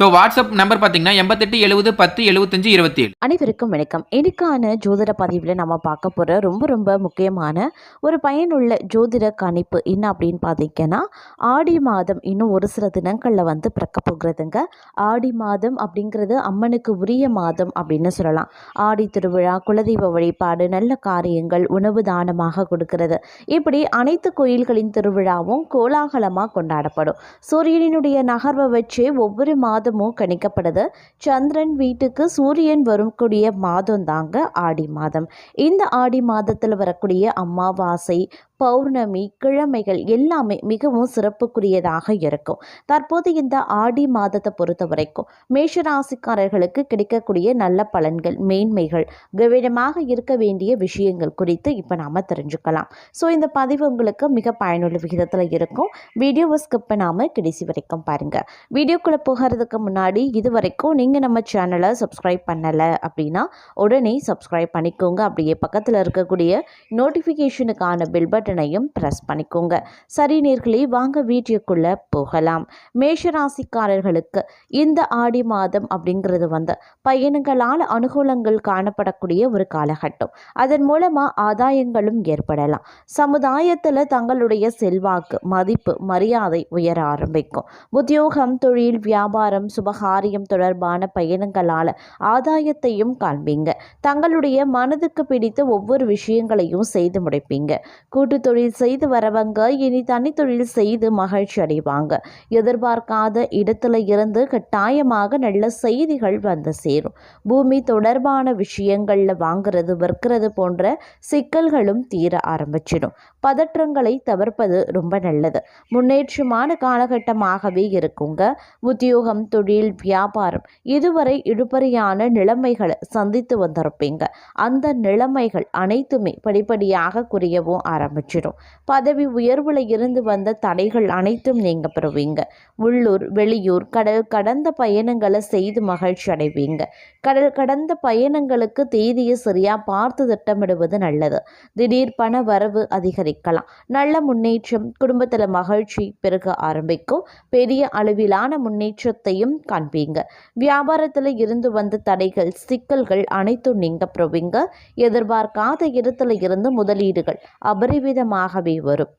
So WhatsApp number பார்த்தீங்கன்னா எண்பத்தெட்டு எழுபது பத்து எழுபத்தஞ்சு இருபத்தி ஏழு அனைவருக்கும் வணக்கம். இன்னைக்கான ஜோதிட பதிவில் நம்ம பார்க்க போகிற ரொம்ப ரொம்ப முக்கியமான ஒரு பயனுள்ள ஜோதிட கணிப்பு என்ன அப்படின்னு பார்த்தீங்கன்னா ஆடி மாதம் இன்னும் ஒரு சில தினங்களில் வந்து பிறக்க போகிறதுங்க. ஆடி மாதம் அப்படிங்கிறது அம்மனுக்கு உரிய மாதம் அப்படின்னு சொல்லலாம். ஆடி திருவிழா குலதெய்வ வழிபாடு நல்ல காரியங்கள் உணவு தானமாக கொடுக்கிறது. இப்படி அனைத்து கோயில்களின் திருவிழாவும் கோலாகலமாக கொண்டாடப்படும். சூரியனினுடைய நகர்வை வச்சு ஒவ்வொரு மாதம் மாதமும் கணிக்கப்படுது. சந்திரன் வீட்டுக்கு சூரியன் வரக்கூடிய மாதம் தாங்க ஆடி மாதம். இந்த ஆடி மாதத்தில் வரக்கூடிய அமாவாசை பௌர்ணமி கிழமைகள் எல்லாமே மிகவும் சிறப்புக்குரியதாக இருக்கும். தற்போது இந்த ஆடி மாதத்தை பொறுத்த வரைக்கும் மேஷராசிக்காரர்களுக்கு கிடைக்கக்கூடிய நல்ல பலன்கள் மேன்மைகள் கவனமாக இருக்க வேண்டிய விஷயங்கள் குறித்து இப்போ நாம் தெரிஞ்சுக்கலாம். ஸோ இந்த பதிவு உங்களுக்கு மிக பயனுள்ள விகிதத்தில் இருக்கும். வீடியோவை ஸ்கிப் பண்ணாமல் கடைசி வரைக்கும் பாருங்கள் வீடியோக்குள்ளே போகிறதுக்கு முன்னாடி இது வரைக்கும் நீங்கள் நம்ம சேனலை சப்ஸ்கிரைப் பண்ணலை அப்படின்னா உடனே சப்ஸ்கிரைப் பண்ணிக்கோங்க. அப்படியே பக்கத்தில் இருக்கக்கூடிய நோட்டிஃபிகேஷனுக்கான பில் பட்டன் பட்டனையும் ப்ரெஸ் பண்ணிக்கோங்க. சரி நேர்களே வாங்க வீடியோக்குள்ளே போகலாம். மேஷராசிக்காரர்களுக்கு இந்த ஆடி மாதம் அப்படிங்கிறது வந்து பயணங்களால் அனுகூலங்கள் காணப்படக்கூடிய ஒரு காலகட்டம். அதன் மூலமாக ஆதாயங்களும் ஏற்படலாம். சமுதாயத்தில் தங்களுடைய செல்வாக்கு மதிப்பு மரியாதை உயர ஆரம்பிக்கும். உத்தியோகம் தொழில் வியாபாரம் சுபகாரியம் தொடர்பான பயணங்களால் ஆதாயத்தையும் காண்பீங்க. தங்களுடைய மனதுக்கு பிடித்த ஒவ்வொரு விஷயங்களையும் செய்து முடிப்பீங்க. கூட்டு தொழில் செய்து வரவங்க இனி தனி தொழில் செய்து மகிழ்ச்சி அடைவாங்க. எதிர்பார்க்காத இடத்துல இருந்து கட்டாயமாக நல்ல செய்திகள் வந்து சேரும். பூமி தொடர்பான விஷயங்களில் வாங்குறது விற்கிறது போன்ற சிக்கல்களும் தீர ஆரம்பிச்சிடும். பதற்றங்களை தவிர்ப்பது ரொம்ப நல்லது. முன்னேற்றமான காலகட்டமாகவே இருக்குங்க. உத்தியோகம் தொழில் வியாபாரம் இதுவரை இழுபறியான நிலைமைகளை சந்தித்து வந்திருப்பீங்க. அந்த நிலைமைகள் அனைத்துமே படிப்படியாக குறையவும் ஆரம்பிச்சிடும் பதவி உயர்வில் இருந்து வந்த தடைகள் அனைத்தும் நீங்க பெறுவீங்க உள்ளூர் வெளியூர் கடல் கடந்த பயணங்களை செய்து மகிழ்ச்சி அடைவீங்க. கடல் கடந்த பயணங்களுக்கு தேதியை சரியா பார்த்து திட்டமிடுவது நல்லது. திடீர் பண வரவு அதிகரிக்கலாம். நல்ல முன்னேற்றம் குடும்பத்தில் மகிழ்ச்சி பெருக ஆரம்பிக்கும். பெரிய அளவிலான முன்னேற்றத்தையும் காண்பீங்க. வியாபாரத்தில் இருந்து வந்த தடைகள் சிக்கல்கள் அனைத்தும் நீங்க பெறுவீங்க எதிர்பார்க்காத இடத்துல இருந்து முதலீடுகள் அபரிவிதமாகவே வரும்.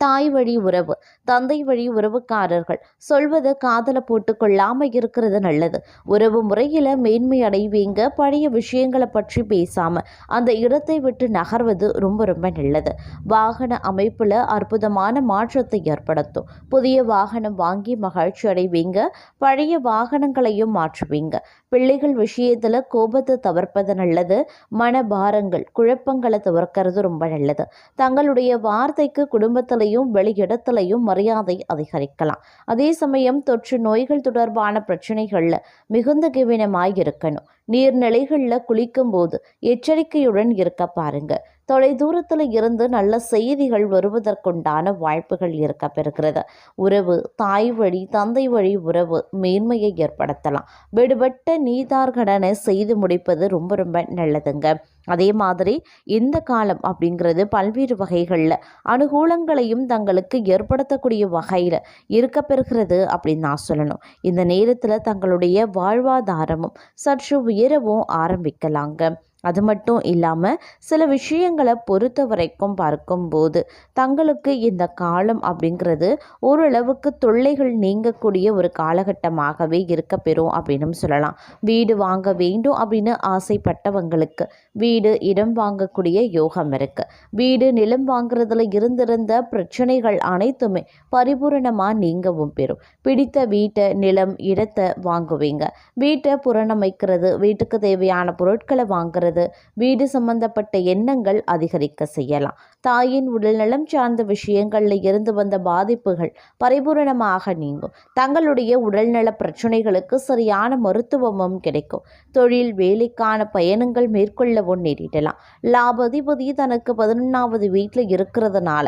தாய் வழி உறவு தந்தை வழி உறவுக்காரர்கள் சொல்வதை காதல போட்டு கொள்ளாமல் இருக்கிறது நல்லது. உறவு முறையில் மேன்மை அடைவீங்க பழைய விஷயங்களை பற்றி பேசாம அந்த இடத்தை விட்டு நகர்வது ரொம்ப ரொம்ப நல்லது. வாகன அமைப்பில் அற்புதமான மாற்றத்தை ஏற்படுத்தும். புதிய வாகனம் வாங்கி மகிழ்ச்சி அடைவீங்க பழைய வாகனங்களையும் மாற்றுவீங்க. பிள்ளைகள் விஷயத்தில் கோபத்தை தவிர்ப்பது நல்லது. மனபாரங்கள் குழப்பங்களை தவிர்க்கிறது ரொம்ப நல்லது. தங்களுடைய வார்த்தைக்கு குடும்பத்திலையும் வெளியிடத்திலையும் மரியாதை அதிகரிக்கலாம். அதே சமயம் தொற்று நோய்கள் தொடர்பான பிரச்சனைகளில் மிகுந்த கவனமாய் இருக்கணும். நீர்நிலைகளில் குளிக்கும்போது எச்சரிக்கையுடன் இருக்க பாருங்கள் தொலைதூரத்தில் இருந்து நல்ல செய்திகள் வருவதற்குண்டான வாய்ப்புகள் இருக்க பெறுகிறது உறவு தாய் வழி தந்தை வழி உறவு மேன்மையை ஏற்படுத்தலாம். விடுபட்ட நீதார்கடனை செய்து முடிப்பது ரொம்ப ரொம்ப நல்லதுங்க. அதே மாதிரி இந்த காலம் அப்படிங்கிறது பல்வேறு வகைகளில் அனுகூலங்களையும் தங்களுக்கு ஏற்படுத்தக்கூடிய வகையில் இருக்க பெறுகிறது அப்படின்னு நான் சொல்லணும். இந்த நேரத்தில் தங்களுடைய வாழ்வாதாரமும் சற்று உயரவும் ஆரம்பிக்கலாங்க. அது மட்டும் இல்லாமல் சில விஷயங்களை பொறுத்த வரைக்கும் பார்க்கும்போது தங்களுக்கு இந்த காலம் அப்படிங்கிறது ஓரளவுக்கு தொல்லைகள் நீங்கக்கூடிய ஒரு காலகட்டமாகவே இருக்க பெறும் அப்படின்னு சொல்லலாம். வீடு வாங்க வேண்டும் அப்படின்னு ஆசைப்பட்டவங்களுக்கு வீடு இடம் வாங்கக்கூடிய யோகம் இருக்குது வீடு நிலம் வாங்குறதுல இருந்திருந்த பிரச்சனைகள் அனைத்துமே பரிபூரணமாக நீங்கவும் பெறும். பிடித்த வீட்டை நிலம் இடத்தை வாங்குவீங்க. வீட்டை புறணமைக்கிறது வீட்டுக்கு தேவையான பொருட்களை வாங்குறது இருக்கிறது வீடு சம்பந்தப்பட்ட எண்ணங்கள் அதிகரிக்க செய்யலாம். தாயின் உடல்நலம் சார்ந்த விஷயங்களில் இருந்து வந்த பாதிப்புகள் பரிபூரணமாக நீங்கும். தங்களுடைய உடல்நல பிரச்சனைகளுக்கு சரியான மருத்துவமும் கிடைக்கும். தொழில் வேலைக்கான பயணங்கள் மேற்கொள்ளவும் நேரிடலாம். லாபதிபதி தனக்கு பதினொன்றாவது வீட்டில் இருக்கிறதுனால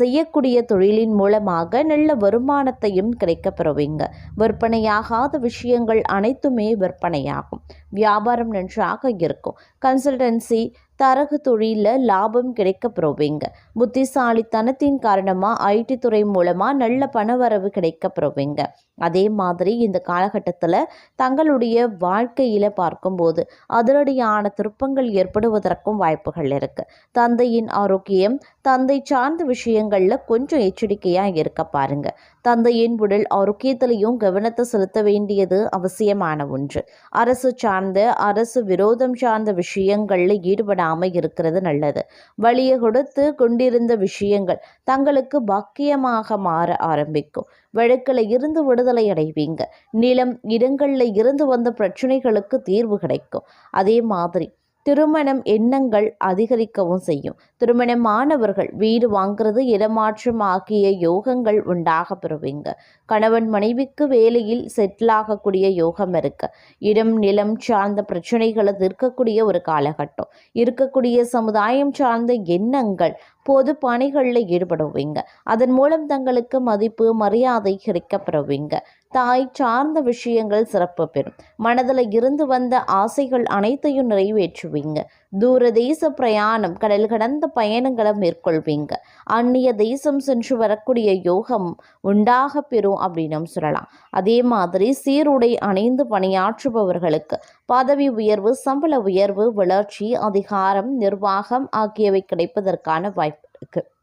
செய்யக்கூடிய தொழிலின் மூலமாக நல்ல வருமானத்தையும் கிடைக்க பெறுவீங்க. விற்பனையாகாத விஷயங்கள் அனைத்துமே விற்பனையாகும். வியாபாரம் நன்றாக இருக்கும். கன்சல்டன்சி தரகு தொழிலில் லாபம் கிடைக்க பெறுவீங்க புத்திசாலித்தனத்தின் காரணமாக ஐடி துறை மூலமாக நல்ல பணவரவு கிடைக்க பெறுவீங்க அதே மாதிரி இந்த காலகட்டத்தில் தங்களுடைய வாழ்க்கையில் பார்க்கும்போது அதிரடியான திருப்பங்கள் ஏற்படுவதற்கும் வாய்ப்புகள் இருக்குது தந்தையின் ஆரோக்கியம் தந்தை சார்ந்த விஷயங்களில் கொஞ்சம் எச்சரிக்கையாக இருக்க பாருங்க. தந்தையின் உடல் ஆரோக்கியத்திலையும் கவனத்தை செலுத்த வேண்டியது அவசியமான ஒன்று. அரசு சார்ந்த அரசு விரோதம் சார்ந்த விஷயங்களில் ஈடுபடாமல் இருக்கிறது நல்லது. வழியை கொடுத்து கொண்டிருந்த விஷயங்கள் தங்களுக்கு பாக்கியமாக மாற ஆரம்பிக்கும். வழக்கில் இருந்து விடுதலை அடைவீங்க நிலம் இடங்களில் இருந்து வந்த பிரச்சனைகளுக்கு தீர்வு கிடைக்கும். அதே மாதிரி திருமணம் எண்ணங்கள் அதிகரிக்கவும் செய்யும். திருமணமானவர்கள் வீடு வாங்குறது இடமாற்றம் ஆகிய யோகங்கள் உண்டாக பெறுவீங்க. கணவன் மனைவிக்கு வேலையில் செட்டில் ஆகக்கூடிய யோகம் இருக்கு. இடம் நிலம் சார்ந்த பிரச்சனைகளை தீர்க்கக்கூடிய ஒரு காலகட்டம். இருக்கக்கூடிய சமுதாயம் சார்ந்த எண்ணங்கள் பொது பணிகளில் ஈடுபடுவீங்க. அதன் மூலம் தங்களுக்கு மதிப்பு மரியாதை கிடைக்கப்பெறுவீங்க. தாய் சார்ந்த விஷயங்கள் சிறப்பு பெறும். மனதில் இருந்து வந்த ஆசைகள் அனைத்தையும் நிறைவேற்றுவீங்க. தூர தேச பிரயாணம் கடல் கடந்த பயணங்களை மேற்கொள்வீங்க. அந்நிய தேசம் சென்று வரக்கூடிய யோகம் உண்டாக பெறும் அப்படின்னு சொல்லலாம். அதே மாதிரி சீருடை அணிந்து பணியாற்றுபவர்களுக்கு பதவி உயர்வு சம்பள உயர்வு வளர்ச்சி அதிகாரம் நிர்வாகம் ஆகியவை கிடைப்பதற்கான வாய்ப்பு இருக்குது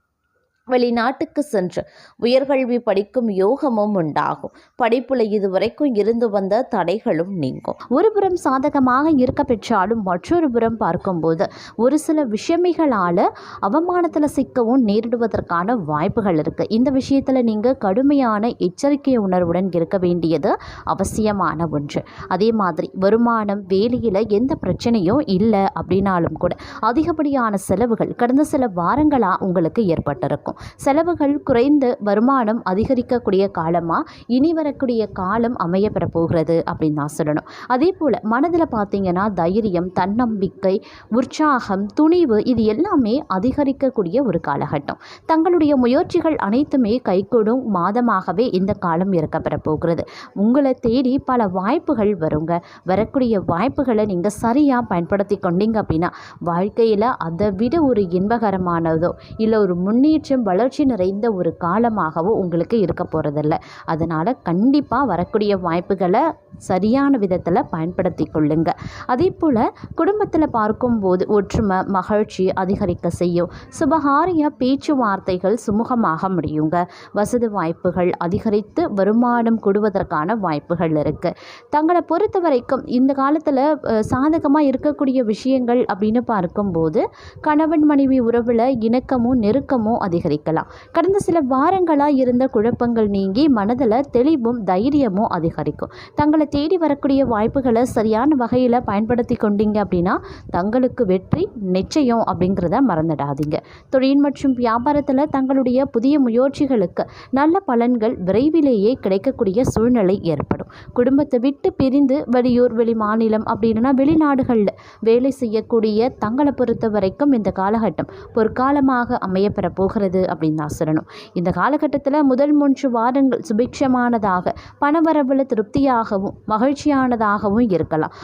வெளிநாட்டுக்கு சென்று உயர்கல்வி படிக்கும் யோகமும் உண்டாகும். படிப்புல இதுவரைக்கும் இருந்து வந்த தடைகளும் நீங்கும். ஒருபுறம் சாதகமாக இருக்க பெற்றாலும் மற்றொரு புறம் பார்க்கும்போது ஒரு சில விஷமிகளால் அவமானத்தில் சிக்கவும் நேரிடுவதற்கான வாய்ப்புகள் இருக்குது இந்த விஷயத்தில் நீங்கள் கடுமையான எச்சரிக்கை உணர்வுடன் இருக்க வேண்டியது அவசியமான ஒன்று. அதே மாதிரி வருமானம் வேலையில் எந்த பிரச்சனையும் இல்லை அப்படின்னாலும் கூட அதிகப்படியான செலவுகள் கடந்த சில வாரங்களாக உங்களுக்கு ஏற்பட்டிருக்கும். செலவுகள் குறைந்து வருமானம் அதிகரிக்கக்கூடிய காலமாக இனி வரக்கூடிய காலம் அமைய போகிறது அப்படின்னு தான் சொல்லணும். அதே போல் மனதில் பார்த்தீங்கன்னா தைரியம் தன்னம்பிக்கை உற்சாகம் துணிவு இது எல்லாமே அதிகரிக்கக்கூடிய ஒரு காலகட்டம். தங்களுடைய முயற்சிகள் அனைத்துமே கைகூடும் மாதமாகவே இந்த காலம் இருக்கப்பெற போகிறது. உங்களை தேடி பல வாய்ப்புகள் வருங்க. வரக்கூடிய வாய்ப்புகளை நீங்கள் சரியாக பயன்படுத்தி கொண்டீங்க அப்படின்னா வாழ்க்கையில் அதை விட ஒரு இன்பகரமானதோ இல்லை ஒரு முன்னேற்றம் வளர்ச்சி நிறைந்த ஒரு காலமாகவும் உங்களுக்கு இருக்க போகிறதில்ல அதனால் கண்டிப்பாக வரக்கூடிய வாய்ப்புகளை சரியான விதத்தில் பயன்படுத்தி கொள்ளுங்க. அதே போல் குடும்பத்தில் பார்க்கும்போது ஒற்றுமை மகிழ்ச்சி அதிகரிக்க செய்யும். சுபகாரிய பேச்சுவார்த்தைகள் சுமூகமாக முடியுங்க. வசதி வாய்ப்புகள் அதிகரித்து வருமானம் கூடுவதற்கான வாய்ப்புகள் இருக்குது தங்களை பொறுத்த வரைக்கும் இந்த காலத்தில் சாதகமாக இருக்கக்கூடிய விஷயங்கள் அப்படின்னு பார்க்கும்போது கணவன் மனைவி உறவில் இணக்கமும் நெருக்கமும் அதிகரிக்கலாம். கடந்த சில வாரங்களாக இருந்த குழப்பங்கள் நீங்கி மனதில் தெளிவும் தைரியமும் அதிகரிக்கும். தங்களை தேடி வரக்கூடிய வாய்ப்புகளை சரியான வகையில் பயன்படுத்தி கொண்டீங்க அப்படின்னா தங்களுக்கு வெற்றி நிச்சயம் அப்படிங்கிறத மறந்துடாதீங்க. தொழில் மற்றும் வியாபாரத்தில் தங்களுடைய புதிய முயற்சிகளுக்கு நல்ல பலன்கள் விரைவிலேயே கிடைக்கக்கூடிய சூழ்நிலை ஏற்படும். குடும்பத்தை விட்டு பிரிந்து வெளியூர் வெளி மாநிலம் அப்படின்னா வெளிநாடுகளில் வேலை செய்யக்கூடிய தங்களை பொறுத்த வரைக்கும் இந்த காலகட்டம் பொற்காலமாக அமையப்பெற போகிறது. அப்படின்னு தான் சொல்லணும். இந்த காலகட்டத்தில் முதல் மூன்று வாரங்கள் சுபிக்ஷமானதாக பணவரவில் திருப்தியாகவும் மகிழ்ச்சியானதாகவும் இருக்கலாம்.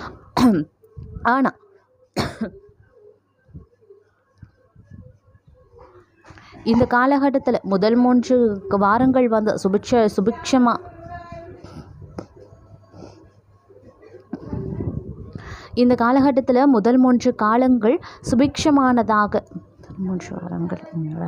ஆனால் இந்த காலகட்டத்தில் முதல் மூன்று வாரங்கள் வந்து சுபிக்ஷ சுபிக்ஷமாக இந்த காலகட்டத்தில் முதல் மூன்று காலங்கள் சுபிக்ஷமானதாக மூன்று வாரங்கள் என்னடா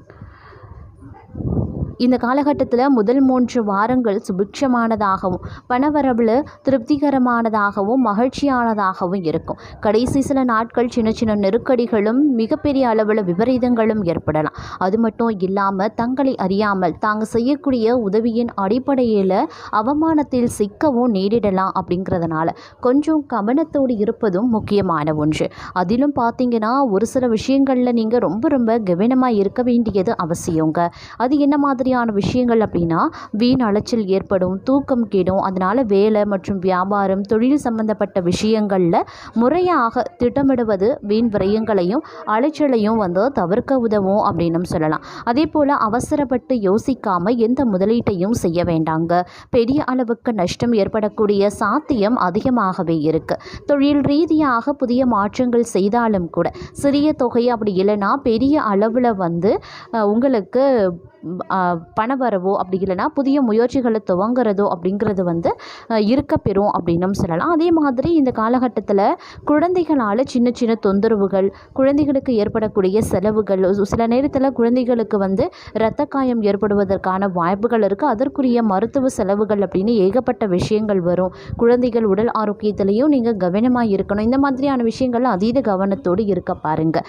இந்த காலகட்டத்தில் முதல் மூன்று வாரங்கள் சுபிக்ஷமானதாகவும் பணவரவில் திருப்திகரமானதாகவும் மகிழ்ச்சியானதாகவும் இருக்கும். கடைசி சில நாட்கள் சின்ன சின்ன நெருக்கடிகளும் மிகப்பெரிய அளவில் விபரீதங்களும் ஏற்படலாம். அது மட்டும் இல்லாமல் தங்களை அறியாமல் தாங்க செய்யக்கூடிய உதவியின் அடிப்படையில் அவமானத்தில் சிக்கவும் நேரிடலாம் அப்படிங்கிறதுனால கொஞ்சம் கவனத்தோடு இருப்பதும் முக்கியமான ஒன்று. அதிலும் பார்த்தீங்கன்னா ஒரு சில விஷயங்களில் நீங்கள் ரொம்ப ரொம்ப கவனமாக இருக்க வேண்டியது அவசியங்க. அது என்ன மாதிரி மாதிரியான விஷயங்கள் அப்படின்னா வீண் அலைச்சல் ஏற்படும் தூக்கம் கெடும். அதனால் வேலை மற்றும் வியாபாரம் தொழில் சம்பந்தப்பட்ட விஷயங்களில் முறையாக திட்டமிடுவது வீண் விரயங்களையும் அலைச்சலையும் வந்து தவிர்க்க உதவும் அப்படின்னு சொல்லலாம். அதே போல் அவசரப்பட்டு யோசிக்காமல் எந்த முதலீட்டையும் செய்ய வேண்டாங்க. பெரிய அளவுக்கு நஷ்டம் ஏற்படக்கூடிய சாத்தியம் அதிகமாகவே இருக்குது தொழில் ரீதியாக புதிய மாற்றங்கள் செய்தாலும் கூட சிறிய தொகை அப்படி இல்லைன்னா பெரிய அளவில் வந்து உங்களுக்கு பணவரவோ அப்படி இல்லைன்னா புதிய முயற்சிகளை துவங்குறதோ அப்படிங்கிறது வந்து இருக்கப்பெறும் இருக்க பெறும் அப்படின்னும் சொல்லலாம். அதே மாதிரி இந்த காலகட்டத்தில் குழந்தைகளால் சின்ன சின்ன தொந்தரவுகள் குழந்தைகளுக்கு ஏற்படக்கூடிய செலவுகள் சில நேரத்தில் குழந்தைகளுக்கு வந்து இரத்த காயம் ஏற்படுவதற்கான வாய்ப்புகள் இருக்குது அதற்குரிய மருத்துவ செலவுகள் அப்படின்னு ஏகப்பட்ட விஷயங்கள் வரும். குழந்தைகள் உடல் ஆரோக்கியத்திலையும் நீங்கள் கவனமாக இருக்கணும். இந்த மாதிரியான விஷயங்கள் அதீத கவனத்தோடு இருக்க பாருங்கள்